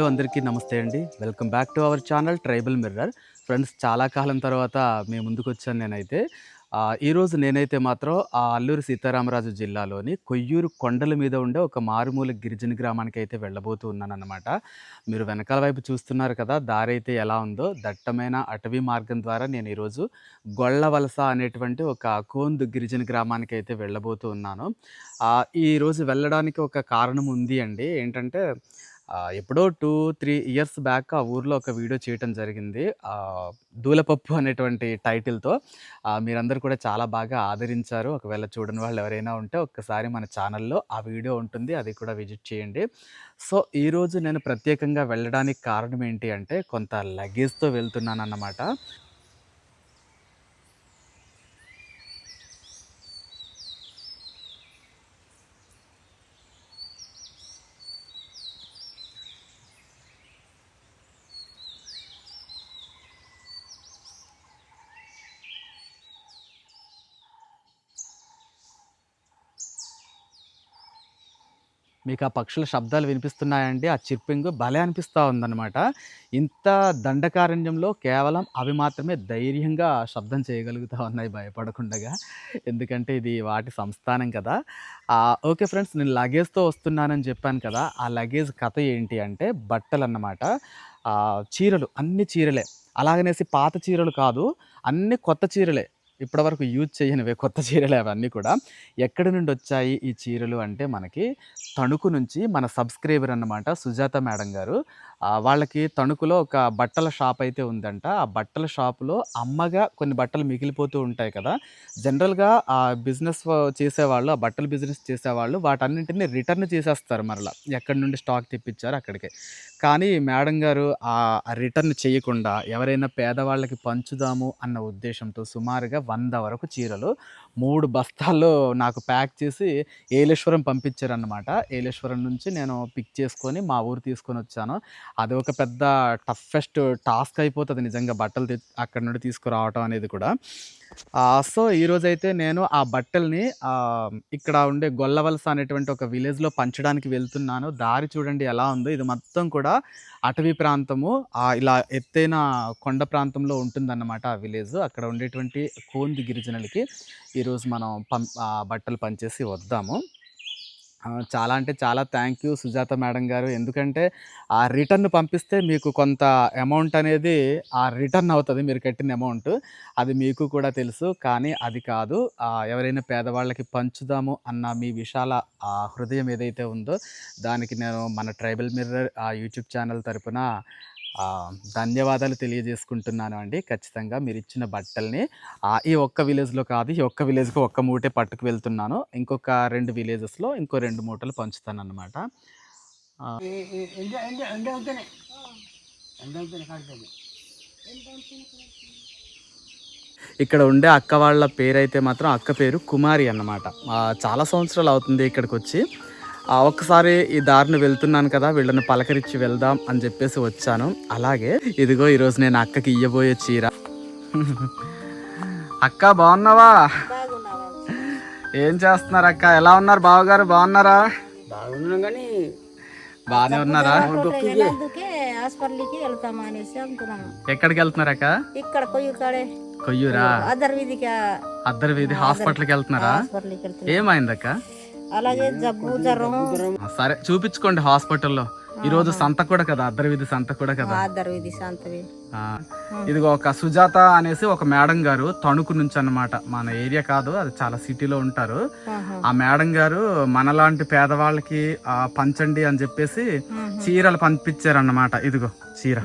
Hello అందరికీ నమస్తే అండి. Welcome back to our channel tribal mirror friends చాలా కాలం తర్వాత మీ ముందుకు వచ్చాను నేనైతే. ఈరోజు నేనైతే మాత్రం ఆ అల్లూరు సీతారామరాజు జిల్లాలోని కొయ్యూరు కొండల మీద ఉండే ఒక మారుమూల గిరిజన గ్రామానికి అయితే వెళ్ళబోతూ ఉన్నాను అనమాట మీరు వెనకాల వైపు చూస్తున్నారు కదా దారి అయితే ఎలా ఉందో దట్టమైన అటవీ మార్గం ద్వారా నేను ఈరోజు గొళ్ళవలస అనేటువంటి ఒక కోందు గిరిజన గ్రామానికి అయితే వెళ్ళబోతూ ఉన్నాను. ఈరోజు వెళ్ళడానికి ఒక కారణం ఉంది అండి. ఏంటంటే ఎప్పుడో టూ త్రీ ఇయర్స్ బ్యాక్ ఆ ఊర్లో ఒక వీడియో చేయటం జరిగింది. దూలపప్పు అనేటువంటి టైటిల్తో. మీరందరూ కూడా చాలా బాగా ఆదరించారు. ఒకవేళ చూడని వాళ్ళు ఎవరైనా ఉంటే ఒక్కసారి మన ఛానల్లో ఆ వీడియో ఉంటుంది. అది కూడా విజిట్ చేయండి. సో ఈరోజు నేను ప్రత్యేకంగా వెళ్ళడానికి కారణం ఏంటి అంటే కొంత లగేజ్తో వెళ్తున్నాను అన్నమాట మీకు ఆ పక్షుల శబ్దాలు వినిపిస్తున్నాయండి. ఆ చిర్పింగ్ భలే అనిపిస్తూ ఉందన్నమాట. ఇంత దండకారణ్యంలో కేవలం అవి మాత్రమే ధైర్యంగా శబ్దం చేయగలుగుతూ ఉన్నాయి భయపడకుండగా. ఎందుకంటే ఇది వాటి సంస్థానం కదా. ఓకే ఫ్రెండ్స్ నేను లగేజ్తో వస్తున్నానని చెప్పాను కదా. ఆ లగేజ్ కథ ఏంటి అంటే బట్టలు అన్నమాట చీరలు అన్ని చీరలే. అలాగనేసి పాత చీరలు కాదు అన్ని కొత్త చీరలే. ఇప్పటివరకు యూజ్ చేయనివే కొత్త చీరలు అవన్నీ కూడా. ఎక్కడి నుండి వచ్చాయి ఈ చీరలు అంటే మనకి తణుకు నుంచి మన సబ్స్క్రైబర్ అన్నమాట సుజాత మేడం గారు. వాళ్ళకి తణుకులో ఒక బట్టల షాప్ అయితే ఉందంట. ఆ బట్టల షాపులో అమ్మగా కొన్ని బట్టలు మిగిలిపోతూ ఉంటాయి కదా. జనరల్గా ఆ బిజినెస్ చేసేవాళ్ళు ఆ బట్టల బిజినెస్ చేసేవాళ్ళు వాటన్నింటిని రిటర్న్ చేసేస్తారు మరలా. ఎక్కడి నుండి స్టాక్ తెప్పించారు అక్కడికి. కానీ మేడం గారు ఆ రిటర్న్ చేయకుండా ఎవరైనా పేదవాళ్ళకి పంచుదాము అన్న ఉద్దేశంతో సుమారుగా వంద వరకు చీరలు మూడు బస్తాల్లో నాకు ప్యాక్ చేసి ఏలేశ్వరం పంపించారన్నమాట. ఏలేశ్వరం నుంచి నేను పిక్ చేసుకొని మా ఊరు తీసుకొని వచ్చాను. అది ఒక పెద్ద టఫెస్ట్ టాస్క్ అయిపోతుంది నిజంగా బట్టలు తె అక్కడ నుండి తీసుకురావటం అనేది కూడా. సో ఈరోజైతే నేను ఆ బట్టల్ని ఇక్కడ ఉండే గొల్లవలస అనేటువంటి ఒక విలేజ్లో పంచడానికి వెళ్తున్నాను. దారి చూడండి ఎలా ఉందో. ఇది మొత్తం కూడా అటవీ ప్రాంతము. ఇలా ఎత్తైన కొండ ప్రాంతంలో ఉంటుందన్నమాట ఆ విలేజ్. అక్కడ ఉండేటువంటి కోంది గిరిజనులకి ఈరోజు మనం పం ఆ, బట్టలు పంచేసి వద్దాము. చాలా అంటే చాలా థ్యాంక్ యూ సుజాత మేడం గారు. ఎందుకంటే ఆ రిటర్న్ పంపిస్తే మీకు కొంత అమౌంట్ అనేది ఆ రిటర్న్ అవుతుంది మీరు కట్టిన అమౌంట్ అది మీకు కూడా తెలుసు కానీ అది కాదు. ఎవరైనా పేదవాళ్ళకి పంచుదాము అన్న మీ విశాల హృదయం ఏదైతే ఉందో దానికి నేను మన ట్రైబల్ మిర్రర్ ఆ యూట్యూబ్ ఛానల్ తరపున ధన్యవాదాలు తెలియజేసుకుంటున్నాను అండి. ఖచ్చితంగా మీరు ఇచ్చిన బట్టల్ని ఈ ఒక్క విలేజ్లో కాదు ఈ ఒక్క విలేజ్కి ఒక్క మూటే పట్టుకు వెళ్తున్నాను. ఇంకొక రెండు విలేజెస్లో ఇంకో రెండు మూటలు పంచుతాను అనమాట ఇక్కడ ఉండే అక్క వాళ్ళ పేరైతే మాత్రం అక్క పేరు కుమారి అన్నమాట. చాలా సంవత్సరాలు అవుతుంది ఇక్కడికి వచ్చి ఒక్కసారి ఈ దారిని వెళ్తున్నాను కదా వీళ్ళని పలకరించి వెళ్దాం అని చెప్పేసి వచ్చాను. అలాగే ఇదిగో ఈరోజు నేను అక్కకి ఇయ్యబోయే చీర. అక్క బాగున్నావా? ఏం చేస్తున్నారు అక్క? ఎలా ఉన్నారు బావగారు? బాగున్నారా? బాగున్నాం కానీ బాగానే ఉన్నారా? అందుకే హాస్పిటల్కి వెళ్తామా అనేసి అనుకున్నాను ఎక్కడికి వెళ్తున్నారు అక్క? ఇక్కడ కొయ్యి కాడే. కొయ్యూరా? వీధికి అద్దరు వీధి హాస్పిటల్కి వెళ్తున్నారా? ఏమైందక్క అలాగే జబ్బు జ్వరం. సరే చూపించుకోండి హాస్పిటల్లో. ఈ రోజు సంత కూడా కదా అద్దరు వీధి సంత కూడా కదా? అదర్ వీధి శాంతవి ఆ, ఇదిగో ఒక సుజాత అనేసి ఒక మేడం గారు తణుకు నుంచి అన్నమాట. మన ఏరియా కాదు అది చాలా సిటీలో ఉంటారు. ఆ మేడం గారు మనలాంటి పేదవాళ్ళకి ఆ, పంచండి అని చెప్పేసి చీరలు పంపించారన్నమాట. ఇదిగో చీర.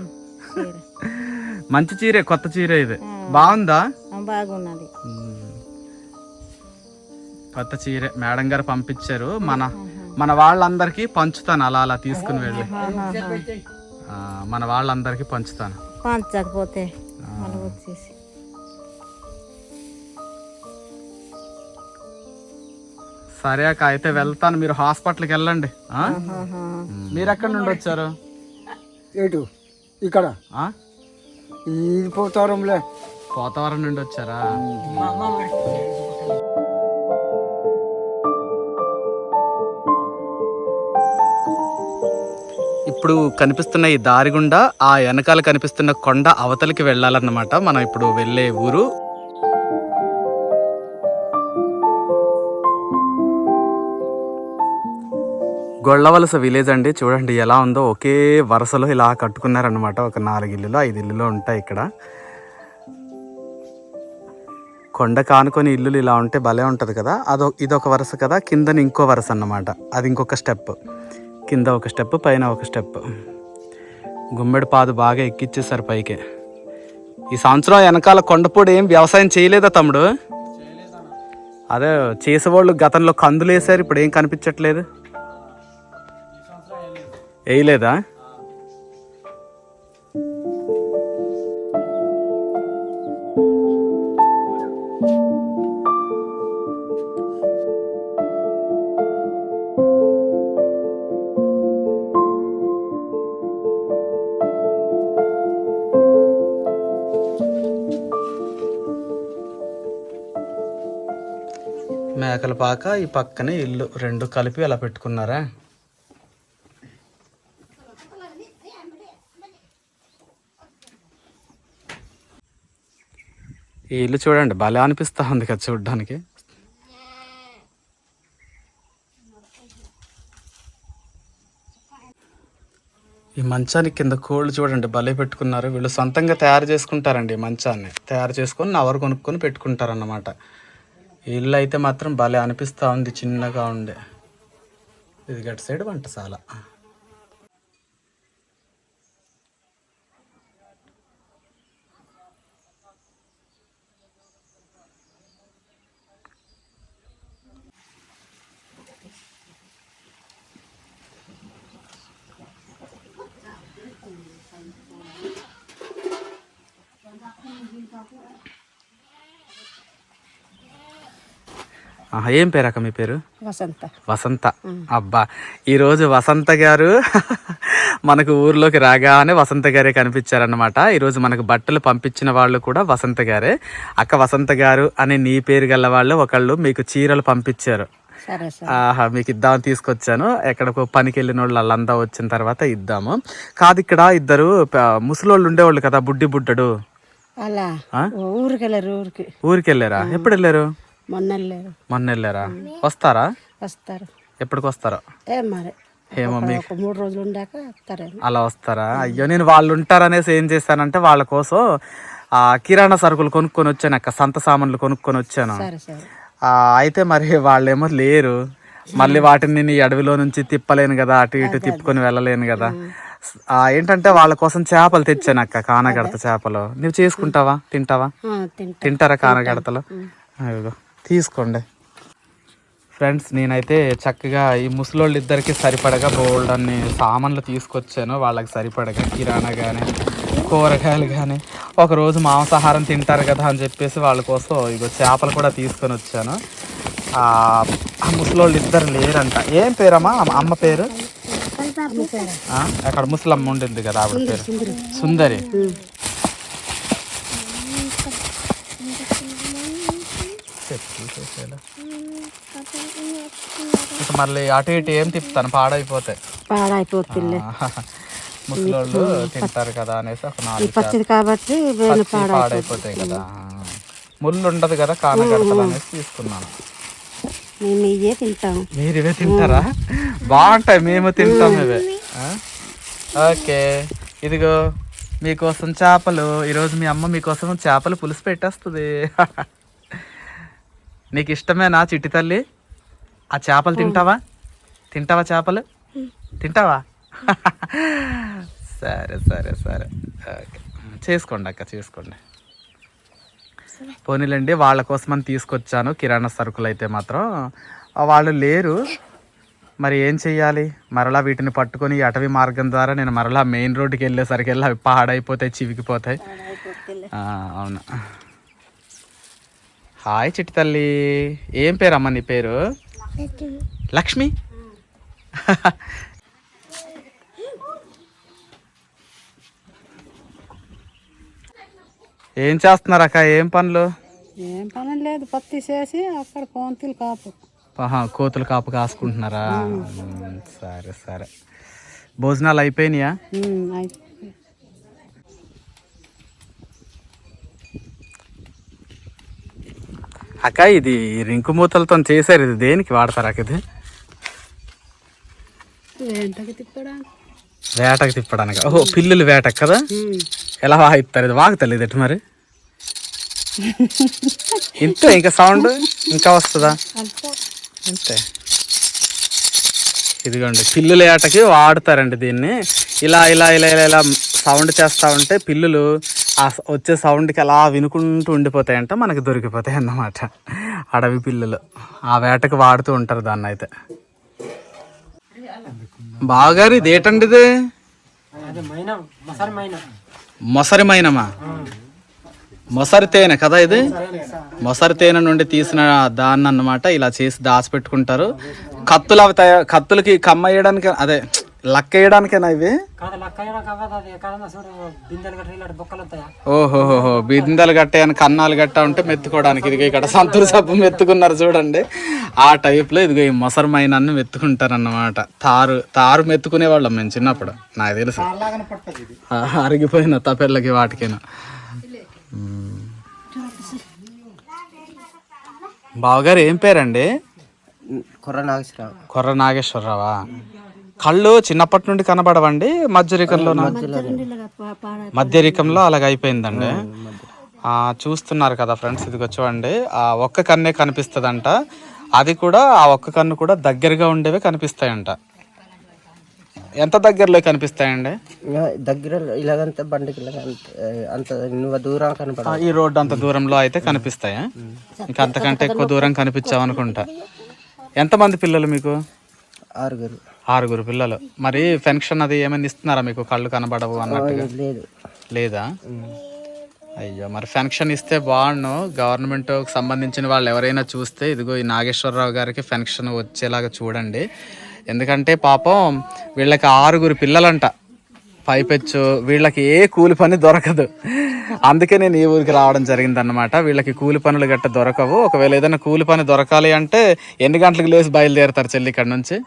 మంచి చీరే కొత్త చీరే ఇది. బాగుందా? బాగున్నది. కొత్త చీరే మేడం గారు పంపించారు. మన. మన వాళ్ళందరికీ పంచుతాను. అలా అలా తీసుకుని వెళ్ళి. మన వాళ్ళందరికీ పంచుతాను. పంచకపోతే సరే అక్క అయితే వెళ్తాను. మీరు హాస్పిటల్కి వెళ్ళండి. మీరు ఎక్కడి నుండి వచ్చారు? ఏటు ఇక్కడ? పోతారంలే పోతవరం నుండి వచ్చారా? ఇప్పుడు కనిపిస్తున్న ఈ దారి గుండా ఆ వెనకాల కనిపిస్తున్న కొండ అవతలికి వెళ్ళాలన్నమాట మనం ఇప్పుడు వెళ్ళే ఊరు. గొళ్ళవలస విలేజ్ అండి. చూడండి ఎలా ఉందో ఒకే వరుసలో ఇలా కట్టుకున్నారనమాట ఒక నాలుగు ఇల్లులు ఐదు ఇల్లులు ఉంటాయి ఇక్కడ. కొండ కానుకొని ఇల్లులు ఇలా ఉంటే భలే ఉంటుంది కదా. అదొ ఇదొక వరుస కదా. కిందని ఇంకో వరుస అన్నమాట అది ఇంకొక స్టెప్. కింద ఒక స్టెప్ పైన ఒక స్టెప్. గుమ్మెడి పాదు బాగా ఎక్కిచ్చేసారు పైకి. ఈ సంవత్సరం వెనకాల కొండపూడి ఏం వ్యవసాయం చేయలేదా తమ్ముడు? అదే చేసేవాళ్ళు గతంలో కందులు వేసారు ఇప్పుడు ఏం కనిపించట్లేదు? వేయలేదా? పాక ఈ పక్కనే ఇల్లు రెండు కలిపి అలా పెట్టుకున్నారా? ఈ ఇల్లు చూడండి భలే అనిపిస్తూ ఉంది కదా చూడడానికి. ఈ మంచానికి కింద కోళ్ళు చూడండి భలే పెట్టుకున్నారు. వీళ్ళు సొంతంగా తయారు చేసుకుంటారండి ఈ మంచాన్ని. తయారు చేసుకొని నవరు కొనుక్కొని పెట్టుకుంటారన్నమాట. ఇల్లు అయితే మాత్రం భలే అనిపిస్తూ ఉంది చిన్నగా ఉండే. ఇది గట్ సైడ్ వంటశాల ఏం పేరు అక్క మీ పేరు? వసంత. వసంత. అబ్బా ఈరోజు వసంత గారు మనకు ఊర్లోకి రాగానే వసంత గారే కనిపించారన్నమాట. ఈరోజు మనకు బట్టలు పంపించిన వాళ్ళు కూడా వసంత గారే. అక్క వసంత గారు అనే నీ పేరు గల వాళ్ళు ఒకళ్ళు మీకు చీరలు పంపించారు. ఆహా మీకు ఇద్దామని తీసుకొచ్చాను. ఎక్కడికో పనికి వెళ్ళిన వాళ్ళు వాళ్ళంతా వచ్చిన తర్వాత ఇద్దాము. కాదు ఇక్కడ ఇద్దరు ముసలోళ్ళు ఉండేవాళ్ళు కదా బుడ్డి బుడ్డడు. అలా? ఊరికి వెళ్ళారు ఊరికి. ఊరికి వెళ్ళారా ఎప్పుడు వెళ్ళారు మొన్న మొన్న వెళ్ళారా వస్తారా? వస్తారు. ఎప్పటికి వస్తారో ఏ మరి ఏమో ఒక- మీ ఒక మూడు రోజులు ఉండాక అలా వస్తారా? అయ్యో నేను వాళ్ళు ఉంటారనేసి ఏం చేశానంటే వాళ్ళ కోసం ఆ కిరాణా సరుకులు కొనుక్కొని వచ్చాను అక్క సంత సామాన్లు కొనుక్కొని వచ్చాను. అయితే మరి వాళ్ళేమో లేరు. మళ్ళీ వాటిని నేను ఈ అడవిలో నుంచి తిప్పలేను కదా అటు ఇటు తిప్పుకొని వెళ్ళలేను కదా. ఆ, ఏంటంటే వాళ్ళ కోసం చేపలు తెచ్చాను అక్క కానగడత చేపలు. నువ్వు చేసుకుంటావా? తింటావా? తింటారా కానగడతలు? తీసుకోండి. ఫ్రెండ్స్ నేనైతే చక్కగా ఈ ముసలోళ్ళు ఇద్దరికి సరిపడగా బోల్డ్ అన్ని సామాన్లు తీసుకొచ్చాను. వాళ్ళకి సరిపడగా కిరాణా కానీ కూరగాయలు కానీ ఒకరోజు మాంసాహారం తింటారు కదా అని చెప్పేసి వాళ్ళ కోసం ఇగో చేపలు కూడా తీసుకొని వచ్చాను. ఆ ఆ ముసలోళ్ళు ఇద్దరు లేరంట. ఏం పేరమ్మా? అమ్మ- పేరు? అక్కడ ముసలమ్మ ఉండింది కదా ఆవిడ పేరు. సుందరి. చెప్పు చేసేలా. ఇక మళ్ళీ అటు ఇటు ఏం తిప్పుతాను పాడైపోతాయి పాడైపోతుంది ముసలోళ్ళు తింటారు కదా అనేసి ఒక నాలుగు పచ్చిది కాబట్టి పాడైపోతాయి కదా. ముళ్ళు ఉండదు కదా కానగడతలు అనేసి తీసుకున్నాను. మేము ఇవే తింటాం మీరు ఇవే తింటారా? బాగుంటాయి మేము తింటాం ఇవే. ఆ? ఓకే ఇదిగో మీకోసం చేపలు ఈరోజు మీ అమ్మ మీకోసం చేపలు పులుసు పెట్టేస్తుంది. నీకు ఇష్టమేనా చిట్టి తల్లి? ఆ చేపలు తింటావా? తింటావా చేపలు? తింటావా? సరే సరే సరే. ఓకే. చేసుకోండి అక్క చేసుకోండి. పోనీలండి వాళ్ళ కోసమని తీసుకొచ్చాను కిరాణా సరుకులు అయితే మాత్రం. వాళ్ళు లేరు. మరి ఏం చెయ్యాలి? మరలా వీటిని పట్టుకొని అటవీ మార్గం ద్వారా నేను మరలా మెయిన్ రోడ్డుకి వెళ్ళేసరికి వెళ్ళి అవి పాడైపోతాయి చివికిపోతాయి. అవును. హాయ్ చిట్టి తల్లి. ఏం పేరు అమ్మ నీ పేరు? లక్ష్మి. ఏం చేస్తున్నారు అక్క? ఏం పనులు? ఏం పని లేదు పత్తి చేసి అక్కడ కోంతులు కాపు. కోతులు కాపు కాసుకుంటున్నారా? సరే సరే. భోజనాలు అయిపోయినాయా? అక్క ఇది రింకు మూతలతో చేశారు ఇది దేనికి వాడతారు అక్క ఇది? వేటకు తిప్పడానికి. ఓహో పిల్లులు వేటకు కదా? ఎలా వాయిస్తారు? ఇది వాగుతలేదు ఎటు మరి? ఇంతే ఇంకా సౌండ్ ఇంకా వస్తుందా? అంతే. ఇదిగోండి పిల్లుల ఏటకి వాడతారండి దీన్ని. ఇలా ఇలా ఇలా ఇలా ఇలా సౌండ్ చేస్తూ ఉంటే పిల్లులు ఆ వచ్చే సౌండ్కి అలా వినుకుంటూ ఉండిపోతాయంట మనకి దొరికిపోతాయి అన్నమాట. అడవి పిల్లులు. ఆ వేటకి వాడుతూ ఉంటారు దాన్ని అయితే. బాగారు ఇది ఏటండి ఇది మొసరి మైనమా? మొసరి తేనె కదా ఇది? మొసరి తేనె నుండి తీసిన దాన్ని అన్నమాట ఇలా చేసి దాచిపెట్టుకుంటారు. కత్తులు అవి కత్తులకి కమ్మ వేయడానికి అదే లక్క వేయడానికేనా ఇవి ఓహోహోహో బిందెలు కట్టాయని కన్నాలు కట్టా ఉంటే మెత్తుకోవడానికి ఇదిగో ఇక్కడ సంతూరు సబ్బు మెత్తుకున్నారు చూడండి. ఆ టైప్లో ఇదిగో ఈ మొసరమైనాన్ని మెత్తుకుంటారు అన్నమాట తారు తారు మెత్తుకునే వాళ్ళం మేము చిన్నప్పుడు నాకు తెలుసు. అరిగిపోయిన తపెళ్ళకి వాటికేను. బావగారు ఏం పేరండి? కుర్ర నాగేశ్వరరావు. కొర్ర నాగేశ్వరరావా? కళ్ళు చిన్నప్పటి నుండి కనబడవండి. మధ్యరికంలో మధ్యరికంలో అలాగ అయిపోయిందండి. ఆ, చూస్తున్నారు కదా ఫ్రెండ్స్ ఇదిగో చూడండి. ఆ ఒక్క కన్నే కనిపిస్తుందంట. అది కూడా ఆ ఒక్క కన్ను కూడా దగ్గరగా ఉండేవే కనిపిస్తాయంట. ఎంత దగ్గరలో కనిపిస్తాయండి? దగ్గర ఇలాగంతా బండికి అంత దూరం కనపడ ఆ, ఈ రోడ్డు అంత దూరంలో అయితే కనిపిస్తాయా? ఇంకా అంతకంటే ఎక్కువ దూరం కనిపించావనుకుంటా ఎంతమంది పిల్లలు మీకు? ఆరుగురు. ఆరుగురు పిల్లలు. మరి పెన్షన్ అది ఏమైనా ఇస్తున్నారా మీకు? కళ్ళు కనబడవు అన్నట్టుగా? లేదు. లేదా? అయ్యో మరి పెన్షన్ ఇస్తే బాగుండు. గవర్నమెంట్ సంబంధించిన వాళ్ళు ఎవరైనా చూస్తే ఇదిగో ఈ నాగేశ్వరరావు గారికి పెన్షన్ వచ్చేలాగా చూడండి. ఎందుకంటే పాపం వీళ్ళకి ఆరుగురు పిల్లలంట. పైపెచ్చు వీళ్ళకి ఏ కూలి పని దొరకదు. అందుకే నేను ఈ ఊరికి రావడం జరిగింది అనమాట వీళ్ళకి కూలి పనులు గట్ట దొరకవు. ఒకవేళ ఏదైనా కూలి పని దొరకాలి అంటే ఎన్ని గంటలకు లేచి బయలుదేరుతారు చెల్లి ఇక్కడ నుంచి?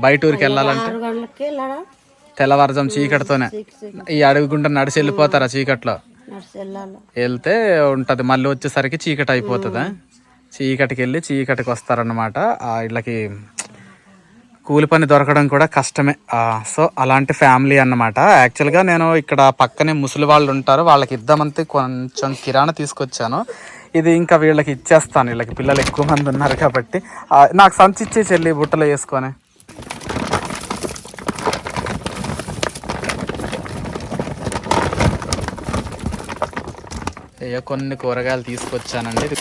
బయట ఊరికి వెళ్ళాలంటే ఆరు గంటలకి వెళ్ళాడా? తెల్లవారుజాము చీకటితోనే. ఈ అడవి గుంట నడిచి వెళ్ళిపోతారా చీకట్లో? నడిచి వెళ్ళాలి. వెళ్తే ఉంటది. మళ్ళీ వచ్చేసరికి చీకటి అయిపోతుందా? చీకటికి వెళ్ళి చీకటికి వస్తారన్నమాట. ఆ వీళ్ళకి కూలి పని దొరకడం కూడా కష్టమే. ఆ, సో అలాంటి ఫ్యామిలీ అన్నమాట. యాక్చువల్గా నేను ఇక్కడ పక్కనే ముసలి వాళ్ళు ఉంటారు. వాళ్ళకి ఇద్దామంతే కొంచెం కిరాణా తీసుకొచ్చాను. ఇది ఇంకా వీళ్ళకి ఇచ్చేస్తాను. వీళ్ళకి పిల్లలు ఎక్కువ మంది ఉన్నారు కాబట్టి. నాకు సంచి ఇచ్చే చెల్లి బుట్టలో వేసుకొని. ఏ కొన్ని కూరగాయలు తీసుకొచ్చానండి. ఇది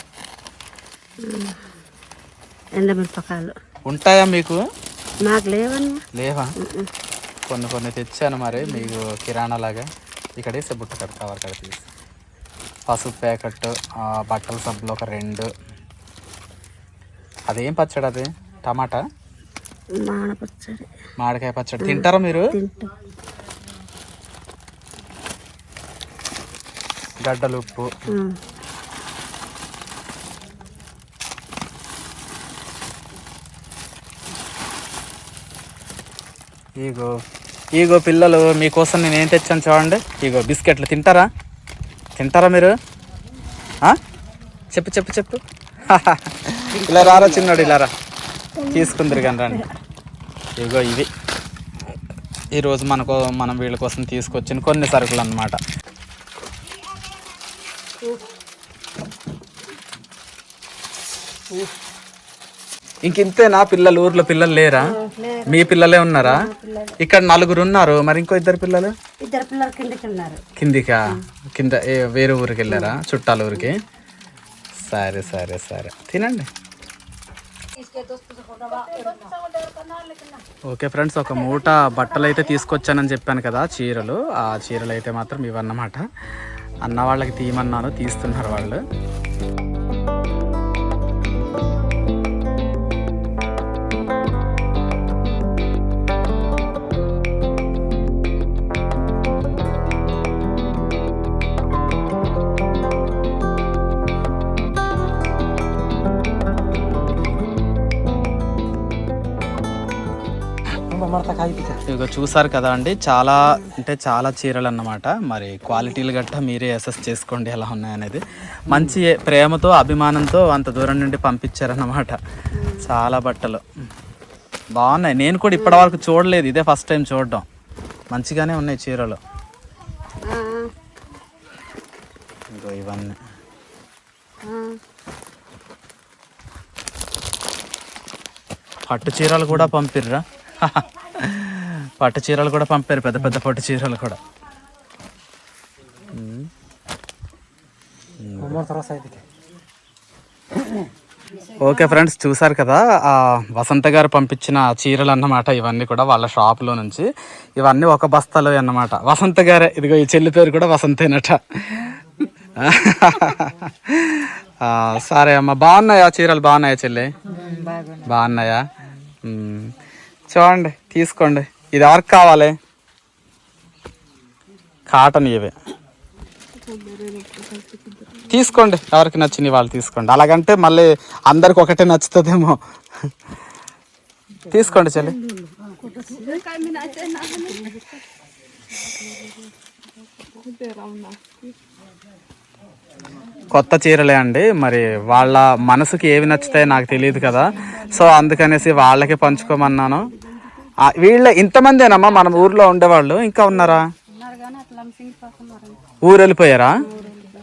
ఎండమిరపకాయలు. ఉంటాయా మీకు? మాకు లేవన్నా. లేవా? కొన్ని కొన్ని తెచ్చాను మరి మీకు కిరాణా లాగా. ఇక్కడ వేసే బుట్ట కట్ట కవర్ కడ తీసి. పసుపు ప్యాకెట్ బట్టల సబ్బులు ఒక రెండు. అదేం పచ్చడి అది? టమాటా? మామిడికాయ పచ్చడి. తింటారా మీరు? గడ్డలు ఉప్పు. ఈగో ఈగో పిల్లలు మీకోసం నేను ఏం తెచ్చాను చూడండి. ఈగో బిస్కెట్లు తింటారా? తింటారా మీరు? చెప్పు చెప్పు చెప్పు. ఇలా రారా చిన్నోడు ఇలా రా. తీసుకుందరు కానీ రండి. ఇగో ఇవి. ఈరోజు మనకు మనం వీళ్ళ కోసం తీసుకొచ్చిన కొన్ని సరుకులు అన్నమాట. ఇంకింతేనా పిల్లలు? ఊర్లో పిల్లలు లేరా? మీ పిల్లలే ఉన్నారా? ఇక్కడ నలుగురు ఉన్నారు. మరి ఇంకో ఇద్దరు పిల్లలు? ఇద్దరు పిల్లలు కిందకి కింద వేరే ఊరికి వెళ్ళారా? చుట్టాల ఊరికి? సరే సరే సరే. తినండి. ఓకే ఫ్రెండ్స్ ఒక మూట బట్టలు అయితే తీసుకొచ్చానని చెప్పాను కదా చీరలు. ఆ చీరలు అయితే మాత్రం ఇవన్నమాట అన్న వాళ్ళకి తీయమన్నాను తీస్తున్నారు వాళ్ళు. ఇక చూసారు కదా అండి చాలా అంటే చాలా చీరలు అన్నమాట మరి క్వాలిటీలు గట్ట మీరే అసెస్ చేసుకోండి ఎలా ఉన్నాయనేది. మంచి ప్రేమతో అభిమానంతో అంత దూరం నుండి పంపించారన్నమాట. చాలా బట్టలు. బాగున్నాయి. నేను కూడా ఇప్పటి వరకు చూడలేదు. ఇదే ఫస్ట్ టైం చూడడం. మంచిగానే ఉన్నాయి చీరలు. ఇంకో ఇవన్నీ. పట్టు చీరలు కూడా పంపిర్రా? పట్టు చీరలు కూడా పంపారు పెద్ద పెద్ద పట్టు చీరలు కూడా. ఓకే ఫ్రెండ్స్ చూసారు కదా ఆ వసంత గారు పంపించిన చీరలు అన్నమాట ఇవన్నీ కూడా వాళ్ళ షాప్లో నుంచి. ఇవన్నీ ఒక బస్తాలో అన్నమాట. వసంత గారే ఇదిగో ఈ చెల్లి పేరు కూడా వసంతేనట. సరే అమ్మ బాగున్నాయా చీరలు? బాగున్నాయా చెల్లి? బాగున్నాయా. చూడండి తీసుకోండి. ఇది ఎవరికి కావాలి? కాటన్ ఇవే. తీసుకోండి. ఎవరికి నచ్చింది వాళ్ళు తీసుకోండి. అలాగంటే మళ్ళీ అందరికి ఒకటే నచ్చుతుందేమో. తీసుకోండి చెల్లి. కొత్త చీరలే అండి. మరి వాళ్ళ మనసుకి ఏవి నచ్చుతాయో నాకు తెలియదు కదా. సో అందుకనేసి వాళ్ళకి పంచుకోమన్నాను. వీళ్ళ ఇంతమందేనమ్మా? మన ఊర్లో ఉండేవాళ్ళు. ఇంకా ఉన్నారా? ఊరు వెళ్ళిపోయారా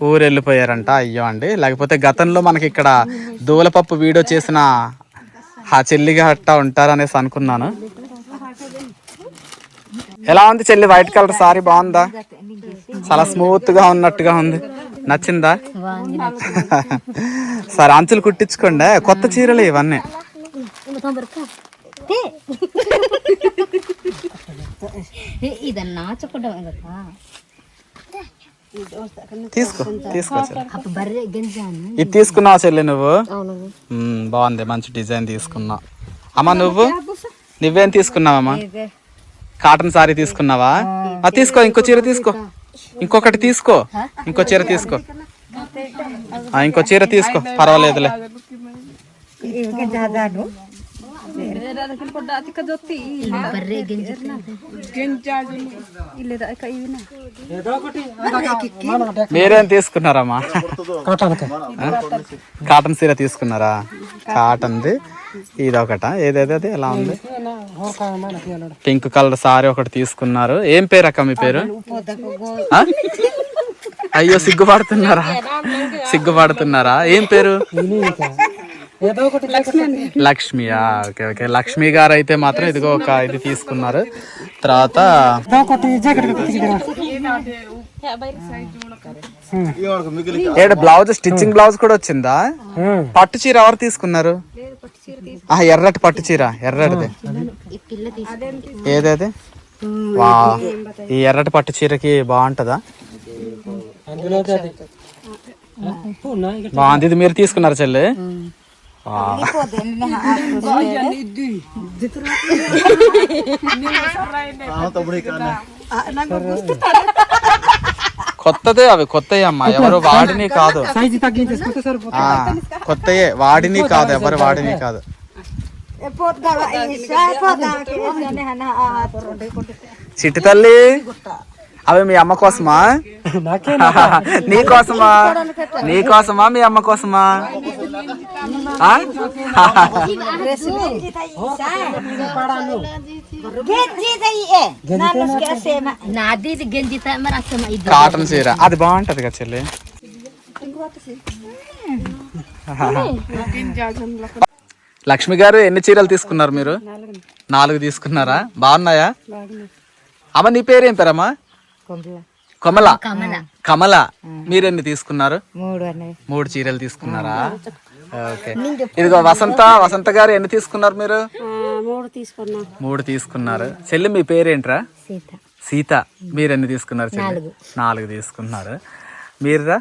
ఊరు వెళ్ళిపోయారంట అయ్యో అండి. లేకపోతే గతంలో మనకి ఇక్కడ దూలపప్పు వీడియో చేసిన ఆ చెల్లిగా అట్టా ఉంటారనేసి అనుకున్నాను. ఎలా ఉంది చెల్లి? వైట్ కలర్ సారీ బాగుందా? చాలా స్మూత్గా ఉన్నట్టుగా ఉంది. నచ్చిందా? సరే అంచులు కుట్టించుకోండి. కొత్త చీరలు ఇవన్నీ. ಇದನ್ನ ನಾಚಕೊಂಡ తీసుకో తీసుకో చెల్లి. అప్పుడు బర్రె గంజాను ఇది తీసుకున్నావా చెల్లి నువ్వు మ్మ్, బాగుంది మంచి డిజైన్ తీసుకున్నావు అమ్మా నువ్వు నువ్వేం తీసుకున్నావమ్మా కాటన్ సారీ తీసుకున్నావా ఆ, తీసుకో ఇంకో చీర తీసుకో ఇంకొకటి తీసుకో ఇంకో చీర తీసుకో ఆ, ఇంకో చీర తీసుకో పర్వాలేదులే బర్రె గంజి మీరేం తీసుకున్నారమ్మా? కాటన్ సీర తీసుకున్నారా? కాటన్ది. ఇది ఒకట ఏదేది అది? ఎలా ఉంది? పింక్ కలర్ సారీ ఒకటి తీసుకున్నారు. ఏం పేరు అక్క మీ పేరు? అయ్యో సిగ్గుపడుతున్నారా? సిగ్గుపడుతున్నారా? ఏం పేరు? లక్ష్మియా ఓకే ఓకే. లక్ష్మి గారు అయితే మాత్రం ఇదిగో ఒక ఇది తీసుకున్నారు. తర్వాత ఏడు బ్లౌజ్ స్టిచ్చింగ్ బ్లౌజ్ కూడా వచ్చిందా? పట్టు చీర ఎవరు తీసుకున్నారు? ఆ ఎర్రటి పట్టు చీర ఎర్రటిది. ఈ పిల్ల తీసుకు ఏదేది? వా ఈ ఎర్రటి పట్టు చీరకి బాగుంటుందా? బాగుంది ఇది మీరు తీసుకున్నారు చెల్లి. కొత్తదే అవి కొత్తవి అమ్మా. ఎవరు వాడిని కాదు. కొత్తయే వాడిని కాదు ఎవరు వాడిని కాదు. చిట్టి తల్లి. అవి మీ అమ్మ కోసమా? నీ కోసమా? నీ కోసమా మీ అమ్మ కోసమా? కాటన్ చీర. అది బాగుంటది కదా చెల్లి. లక్ష్మి గారు ఎన్ని చీరలు తీసుకున్నారు మీరు? నాలుగు తీసుకున్నారా? బాగున్నాయా? అమ్మ నీ పేరేం పేరమ్మా? కమల. కమల. కమల. మీరెన్ని తీసుకున్నారు? మూడు మూడు చీరలు తీసుకున్నారా? ఓకే. ఇదిగో వసంత వసంత గారు ఎన్ని తీసుకున్నారు మీరు? మూడు తీసుకున్నా. మూడు తీసుకున్నారు. చెల్లి మీ పేరేంట్రా? సీత. సీత. మీరెన్ని తీసుకున్నారు చెల్లి? నాలుగు. తీసుకున్నారు. మీరురా?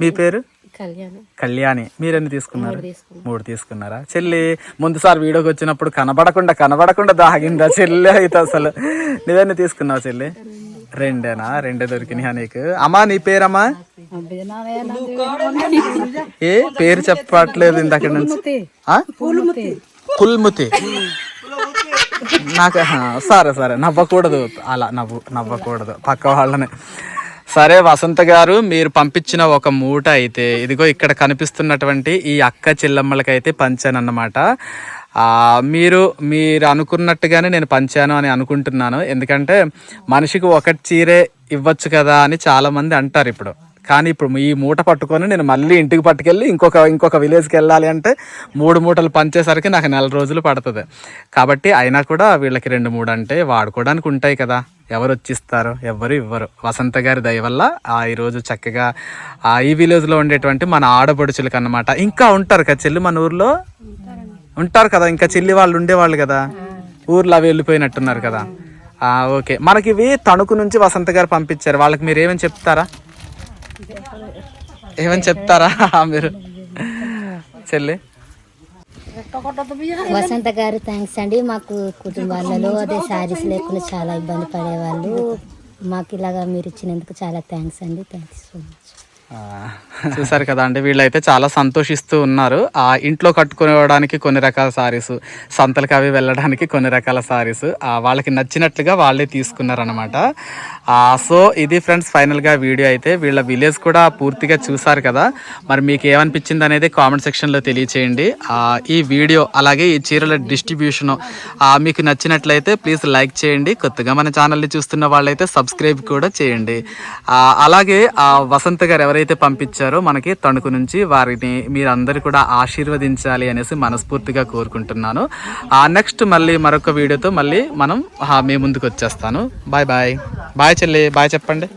మీ పేరు? కళ్యాణం. కళ్యాణి. మీరెన్ని తీసుకున్నారు? మూడు తీసుకున్నారా? చెల్లి ముందుసారి వీడియోకి వచ్చినప్పుడు కనబడకుండా కనబడకుండా దాగిందా చెల్లి? అయితే అసలు. నువ్వెన్ని తీసుకున్నావు చెల్లి? రెండేనా? రెండే దొరికినాయా నీకు అమ్మా నీ పేరమ్మా? ఏ? పేరు చెప్పట్లేదు ఇందాక నుంచి. కుల్ముతి నాకు సరే సరే. నవ్వకూడదు. అలా నవ్వు నవ్వకూడదు. పక్క వాళ్ళనే. సరే వసంత గారు మీరు పంపించిన ఒక మూట అయితే ఇదిగో ఇక్కడ కనిపిస్తున్నటువంటి ఈ అక్క చెల్లమ్మలకైతే పంచానన్నమాట. మీరు మీరు అనుకున్నట్టుగానే నేను పంచాను అని అనుకుంటున్నాను. ఎందుకంటే మనిషికి ఒకటి చీరే ఇవ్వచ్చు కదా అని చాలామంది అంటారు ఇప్పుడు. కానీ ఇప్పుడు ఈ మూట పట్టుకొని నేను మళ్ళీ ఇంటికి పట్టుకెళ్ళి ఇంకొక ఇంకొక విలేజ్కి వెళ్ళాలి అంటే మూడు మూటలు పంచేసరికి నాకు నెల రోజులు పడుతుంది. కాబట్టి అయినా కూడా వీళ్ళకి రెండు మూడు అంటే వాడుకోవడానికి ఉంటాయి కదా. ఎవరు వచ్చిస్తారు ఎవరు ఇవ్వరు. వసంత గారి దయ వల్ల ఆ ఈరోజు చక్కగా ఈ విలేజ్లో ఉండేటువంటి మన ఆడపడుచులకు అన్నమాట ఇంకా ఉంటారు కదా చెల్లి మన ఊర్లో? ఉంటారు కదా ఇంకా చెల్లి వాళ్ళు ఉండేవాళ్ళు కదా. ఊర్లో అవి వెళ్ళిపోయినట్టున్నారు కదా. ఆ, ఓకే. మనకి ఇవి తణుకు నుంచి వసంత గారు పంపించారు. వాళ్ళకి మీరు ఏమని చెప్తారా? ఏమని చెప్తారా మీరు? చెల్లి? వసంత గారు థ్యాంక్స్ అండి. మాకు కుటుంబాలలో అదే శారీస్ లేకుండా చాలా ఇబ్బంది పడేవాళ్ళు. మాకు ఇలాగా మీరు ఇచ్చినందుకు చాలా థ్యాంక్స్ అండి. థ్యాంక్స్ సో మచ్ చూసారు కదా అండి వీళ్ళైతే చాలా సంతోషిస్తూ ఉన్నారు. ఆ ఇంట్లో కట్టుకోవడానికి కొన్ని రకాల సారీస్ సంతలకు అవి వెళ్ళడానికి కొన్ని రకాల సారీస్ వాళ్ళకి నచ్చినట్లుగా వాళ్ళే తీసుకున్నారనమాట సో ఇది ఫ్రెండ్స్ ఫైనల్గా వీడియో అయితే వీళ్ళ విలేజ్ కూడా పూర్తిగా చూసారు కదా. మరి మీకు ఏమనిపించింది అనేది కామెంట్ సెక్షన్లో తెలియచేయండి. ఈ వీడియో అలాగే ఈ చీరల డిస్ట్రిబ్యూషన్ మీకు నచ్చినట్లయితే ప్లీజ్ లైక్ చేయండి. కొత్తగా మన ఛానల్ని చూస్తున్న వాళ్ళైతే సబ్స్క్రైబ్ కూడా చేయండి. అలాగే ఆ వసంత గారు ఎవరైతే పంపించారో మనకి తణుకు నుంచి వారిని మీరందరూ కూడా ఆశీర్వదించాలి అనేసి మనస్ఫూర్తిగా కోరుకుంటున్నాను. ఆ నెక్స్ట్ మళ్ళీ మరొక వీడియోతో మళ్ళీ మనం మీ ముందుకు వచ్చేస్తాను. Bye bye. బాయ్ చెల్లి బాయ్ చెప్పండి.